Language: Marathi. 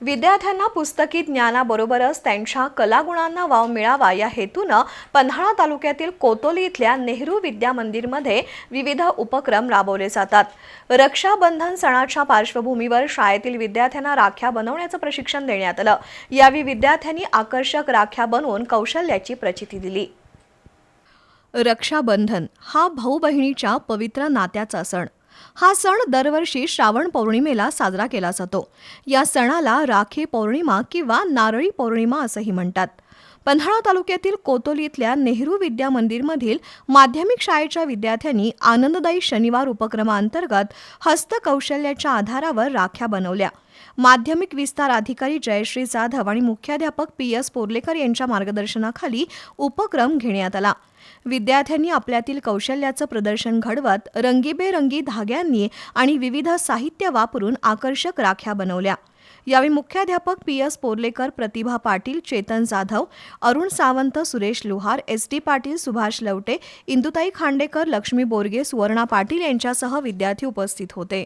विद्यार्थ्यांना पुस्तकी ज्ञानाबरोबरच त्यांच्या कलागुणांना वाव मिळावा या हेतूनं पन्हाळा तालुक्यातील कोतोली इथल्या नेहरू विद्या मंदिरमध्ये विविध उपक्रम राबवले जातात. रक्षाबंधन सणाच्या पार्श्वभूमीवर शाळेतील विद्यार्थ्यांना राख्या बनवण्याचं प्रशिक्षण देण्यात आलं. यावेळी विद्यार्थ्यांनी आकर्षक राख्या बनवून कौशल्याची प्रचिती दिली. रक्षाबंधन हा भाऊ बहिणीच्या पवित्र नात्याचा सण. हा सण दरवर्षी श्रावण पौर्णिमेला साजरा केला जातो. या सणाला राखी पौर्णिमा किंवा नारळी पौर्णिमा असंही म्हणतात. पन्हाळा तालुक्यातील कोतोली इथल्या नेहरू विद्या मंदिरमधील माध्यमिक शाळेच्या विद्यार्थ्यांनी आनंददायी शनिवार उपक्रमाअंतर्गत हस्तकौशल्याच्या आधारावर राख्या बनवल्या. माध्यमिक विस्तार अधिकारी जयश्री जाधव आणि मुख्याध्यापक पी एस पोर्लेकर यांच्या मार्गदर्शनाखाली उपक्रम घेण्यात आला. विद्यार्थ्यांनी आपल्यातील कौशल्याचं प्रदर्शन घडवत रंगीबेरंगी धाग्यांनी आणि विविध साहित्य वापरून आकर्षक राख्या बनवल्या. यावेळी मुख्याध्यापक P S Porlekar Pratibha Patil Chetan Jadhav Arun Sawant Suresh Lohar S D Patil Subhash Lavate Indutai Khandekar Lakshmi Borge Suvarna Patil यांच्यासह विद्यार्थी उपस्थित होते.